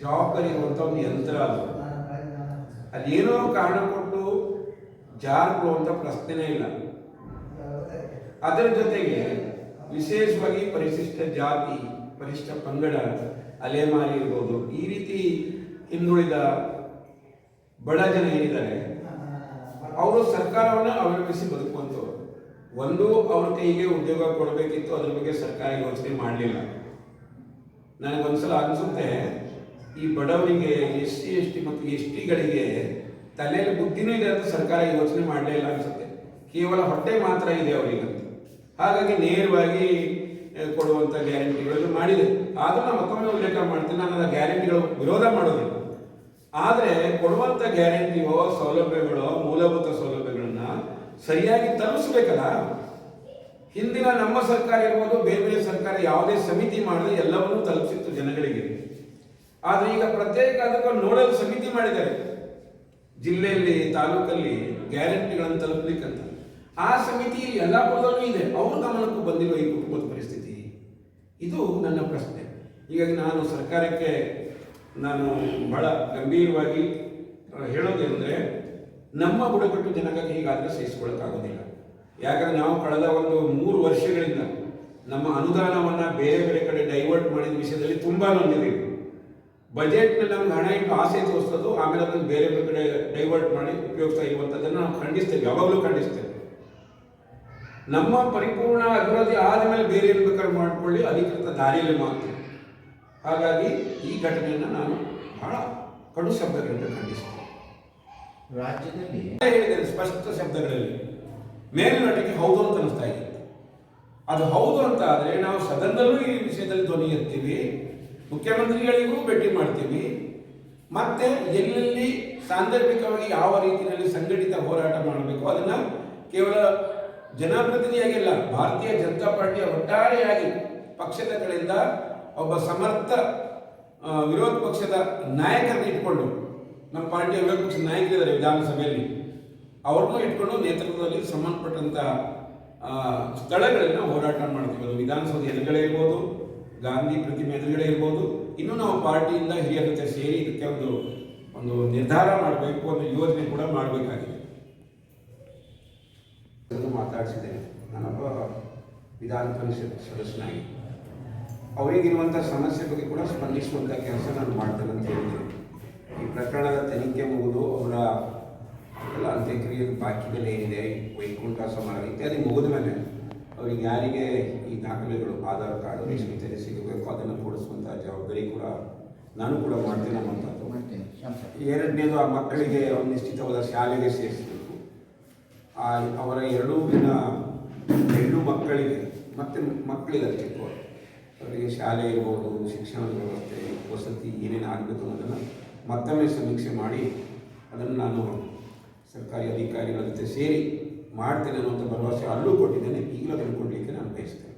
ಜವಾಬ್ದಾರಿ ಇರುವಂತ ಒಂದು ಯಂತ್ರ ಅದು. ಅದೇನೋ ಕಾರಣ ಕೊಟ್ಟು ಜಾರಿಕೊಳ್ಳುವಂತ ಪ್ರಶ್ನೆನೇ ಇಲ್ಲ. ಅದರ ಜೊತೆಗೆ ವಿಶೇಷವಾಗಿ ಪರಿಶಿಷ್ಟ ಜಾತಿ, ಪರಿಶಿಷ್ಟ ಪಂಗಡ, ಅಲೆಮಾರಿ ಇರ್ಬೋದು, ಈ ರೀತಿ ಹಿಂದುಳಿದ ಬಡ ಜನ ಏನಿದ್ದಾರೆ, ಅವರು ಸರ್ಕಾರವನ್ನು ಅವಲಂಬಿಸಿ ಬದುಕುವಂಥವ್ರು ಒಂದು, ಅವ್ರ ಕೈಗೆ ಉದ್ಯೋಗ ಕೊಡಬೇಕಿತ್ತು, ಅದ್ರ ಬಗ್ಗೆ ಸರ್ಕಾರ ಯೋಚನೆ ಮಾಡಲಿಲ್ಲ. ನನಗೊಂದ್ಸಲ ಅನಿಸುತ್ತೆ, ಈ ಬಡವರಿಗೆ ಎಸ್ ಸಿ ಎಸ್ ಟಿ ಮತ್ತು ಎಸ್ ಟಿಗಳಿಗೆ ತಲೆಯಲ್ಲಿ ಬುದ್ಧಿನೂ ಇದೆ ಅಂತ ಸರ್ಕಾರ ಯೋಚನೆ ಮಾಡಲೇ ಇಲ್ಲ ಅನಿಸುತ್ತೆ. ಕೇವಲ ಹೊಟ್ಟೆ ಮಾತ್ರ ಇದೆ ಅವರಿಗಂತ ಹಾಗಾಗಿ ನೇರವಾಗಿ ಕೊಡುವಂಥ ಗ್ಯಾರಂಟಿಗಳನ್ನು ಮಾಡಿದೆ. ಆದರೂ ನಾನು ಮತ್ತೊಮ್ಮೆ ಉಲ್ಲೇಖ ಮಾಡ್ತೀನಿ, ನಾನು ಅದರ ಗ್ಯಾರಂಟಿಗಳು ವಿರೋಧ ಮಾಡೋದಿಲ್ಲ. ಆದರೆ ಕೊಡುವಂಥ ಗ್ಯಾರಂಟಿಯೋ ಸೌಲಭ್ಯಗಳೋ, ಮೂಲಭೂತ ಸೌಲಭ್ಯಗಳನ್ನು ಸರಿಯಾಗಿ ತಲುಪಿಸ್ಬೇಕಲ್ಲ ಹಿಂದಿನ ನಮ್ಮ ಸರ್ಕಾರ ಇರ್ಬೋದು, ಬೇರೆ ಬೇರೆ ಸರ್ಕಾರ ಯಾವುದೇ ಸಮಿತಿ ಮಾಡದೆ ಎಲ್ಲವನ್ನೂ ತಲುಪಿಸಿತ್ತು ಜನಗಳಿಗೆ. ಆದರೆ ಈಗ ಪ್ರತ್ಯೇಕ ಅದಕ್ಕೆ ನೋಡಲ್ ಸಮಿತಿ ಮಾಡಿದ್ದಾರೆ. ಜಿಲ್ಲೆಯಲ್ಲಿ, ತಾಲೂಕಲ್ಲಿ ಗ್ಯಾರಂಟಿಗಳನ್ನು ತಲುಪಲಿಕ್ಕಂತ. ಆ ಸಮಿತಿ ಯಲ್ಲಾಪುರದಲ್ಲೂ ಇದೆ. ಅವ್ರ ಗಮನಕ್ಕೂ ಬಂದಿರುವ ಈ ಕುಟುಂಬದ ಪರಿಸ್ಥಿತಿ. ಇದು ನನ್ನ ಪ್ರಶ್ನೆ. ಹೀಗಾಗಿ ನಾನು ಸರ್ಕಾರಕ್ಕೆ ನಾನು ಬಹಳ ಗಂಭೀರವಾಗಿ ಹೇಳೋದೇನೆಂದರೆ, ನಮ್ಮ ಬುಡಕಟ್ಟು ಜನಕ್ಕೆ ಹೀಗಾದರೆ ಸಹಿಸಿಕೊಳ್ಳಕ್ಕಾಗೋದಿಲ್ಲ ಯಾಕಂದ್ರೆ ನಾವು ಕಳೆದ ಒಂದು ಮೂರು ವರ್ಷಗಳಿಂದ ನಮ್ಮ ಅನುದಾನವನ್ನು ಬೇರೆ ಬೇರೆ ಕಡೆ ಡೈವರ್ಟ್ ಮಾಡಿದ ವಿಷಯದಲ್ಲಿ ತುಂಬಾ ನೊಂದಿದ್ದೀವಿ. ಬಜೆಟ್ನಲ್ಲಿ ನಮ್ಗೆ ಹಣ ಇಟ್ಟು ಆಸೆ ತೋರಿಸೋದು ಆಮೇಲೆ ಅದನ್ನು ಬೇರೆ ಬೇರೆ ಕಡೆ ಡೈವರ್ಟ್ ಮಾಡಿ ಉಪಯೋಗಿಸ್ತಾ ಇರುವಂಥದ್ದನ್ನು ನಾವು ಖಂಡಿಸ್ತೇವೆ ಯಾವಾಗಲೂ ಖಂಡಿಸ್ತೇವೆ. ನಮ್ಮ ಪರಿಪೂರ್ಣ ಅಭಿವೃದ್ಧಿ ಆದಮೇಲೆ ಬೇರೆ ಏನು ಬೇಕಾದ್ರೂ ಮಾಡಿಕೊಳ್ಳಿ ಅಧಿಕೃತ ದಾರಿಯಲ್ಲಿ ಮಾತ್ರ. ಹಾಗಾಗಿ ಈ ಘಟನೆಯನ್ನು ನಾನು ಬಹಳ ಕಡು ಶಬ್ದಗಳಿಂದ ಖಂಡಿಸ್ತೇನೆ. ರಾಜ್ಯದಲ್ಲಿ ಹೇಳಿದ್ದೇನೆ ಸ್ಪಷ್ಟ ಶಬ್ದಗಳಲ್ಲಿ. ಮೇಲ್ನೋಟಕ್ಕೆ ಹೌದು ಅಂತ ಅನಿಸ್ತಾ ಇದೆ. ಅದು ಹೌದು ಅಂತ ಆದರೆ ನಾವು ಸದನದಲ್ಲೂ ಈ ವಿಷಯದಲ್ಲಿ ಧ್ವನಿ ಎತ್ತೀವಿ, ಮುಖ್ಯಮಂತ್ರಿಗಳಿಗೂ ಭೇಟಿ ಮಾಡ್ತೀವಿ, ಮತ್ತೆ ಎಲ್ಲೆಲ್ಲಿ ಸಾಂದರ್ಭಿಕವಾಗಿ ಯಾವ ರೀತಿಯಲ್ಲಿ ಸಂಘಟಿತ ಹೋರಾಟ ಮಾಡಬೇಕು ಅದನ್ನು ಕೇವಲ ಜನಪ್ರತಿನಿಧಿಯಾಗಿಲ್ಲ ಭಾರತೀಯ ಜನತಾ ಪಾರ್ಟಿಯ ಒಟ್ಟಾರೆಯಾಗಿ ಪಕ್ಷದ ಕಡೆಯಿಂದ ಒಬ್ಬ ಸಮರ್ಥ ವಿರೋಧ ಪಕ್ಷದ ನಾಯಕರನ್ನ ಇಟ್ಕೊಂಡು, ನಮ್ಮ ಪಾರ್ಟಿಯ ವಿರೋಧ ಪಕ್ಷದ ನಾಯಕರಿದ್ದಾರೆ ವಿಧಾನಸಭೆಯಲ್ಲಿ. ಅವ್ರನ್ನೂ ಇಟ್ಕೊಂಡು ನೇತೃತ್ವದಲ್ಲಿ ಸಂಬಂಧಪಟ್ಟಂಥ ಸ್ಥಳಗಳನ್ನು ಹೋರಾಟ ಮಾಡ್ತೀವಿ. ಅದು ವಿಧಾನಸೌಧ ಎದುರುಗಡೆ ಇರ್ಬೋದು, ಗಾಂಧಿ ಪ್ರತಿಮೆ ಎದುರುಗಡೆ ಇರ್ಬೋದು. ಇನ್ನೂ ನಾವು ಪಾರ್ಟಿಯಿಂದ ಹಿರಿಯರ ಜೊತೆ ಸೇರಿ ಇದಕ್ಕೆ ಒಂದು ಒಂದು ನಿರ್ಧಾರ ಮಾಡಬೇಕು, ಒಂದು ಯೋಜನೆ ಕೂಡ ಮಾಡಬೇಕಾಗಿದೆ. ಮಾತಾಡಿಸಿದ್ದೇನೆ ನಾನೊಬ್ಬ ವಿಧಾನ ಪರಿಷತ್ ಸದಸ್ಯನಾಗಿ. ಅವರಿಗಿರುವಂಥ ಸಮಸ್ಯೆ ಬಗ್ಗೆ ಕೂಡ ಸ್ಪಂದಿಸುವಂಥ ಕೆಲಸ ನಾನು ಮಾಡ್ತೇನೆ ಅಂತ ಹೇಳಿದ್ದೇನೆ ಈ ಪ್ರಕರಣದ ತನಿಖೆ ಮುಗಿದು ಅವರ ಎಲ್ಲ ಬಾಕಿ ಬಾಕಿದಲ್ಲಿ ಏನಿದೆ ವೈಕುಂಠ ಸಮಾರಂಭ ಇತ್ಯಾದಿ ಮುಗಿದ ಮೇಲೆ ಅವ್ರಿಗೆ ಯಾರಿಗೆ ಈ ದಾಖಲೆಗಳು ಆಧಾರ್ ಕಾರ್ಡ್ ರೇಷನ್ ತೆರೆ ಸಿಗಬೇಕು ಅದನ್ನು ಕೊಡಿಸುವಂಥ ಜವಾಬ್ದಾರಿ ಕೂಡ ನಾನು ಕೂಡ ಮಾಡ್ತೀನಿ ಅನ್ನುವಂಥದ್ದು. ಎರಡನೇದು ಆ ಮಕ್ಕಳಿಗೆ ಒಂದು ನಿಶ್ಚಿತವಾದ ಶಾಲೆಗೆ ಸೇರಿಸಬೇಕು ಆ ಅವರ ಎರಡೂ ದಿನ ಹೆಣ್ಣು ಮಕ್ಕಳಿಗೆ ಮತ್ತೆ ಮಕ್ಕಳಿಗೆ ಚಿಕ್ಕವರು ಅವರಿಗೆ ಶಾಲೆ ಇರ್ಬೋದು ಶಿಕ್ಷಣದ ವ್ಯವಸ್ಥೆ ವಸತಿ ಏನೇನು ಆಗಬೇಕು ಅನ್ನೋದನ್ನು ಮತ್ತೊಮ್ಮೆ ಸಮೀಕ್ಷೆ ಮಾಡಿ ಅದನ್ನು ನಾನು ಸರ್ಕಾರಿ ಅಧಿಕಾರಿಗಳ ಜೊತೆ ಸೇರಿ ಮಾಡ್ತೇನೆ ಅನ್ನುವಂಥ ಭರವಸೆ ಅಲ್ಲೂ ಕೊಟ್ಟಿದ್ದೇನೆ. ಈಗಲೂ ಅದನ್ನು ನಾನು ಬಯಸ್ತೇನೆ.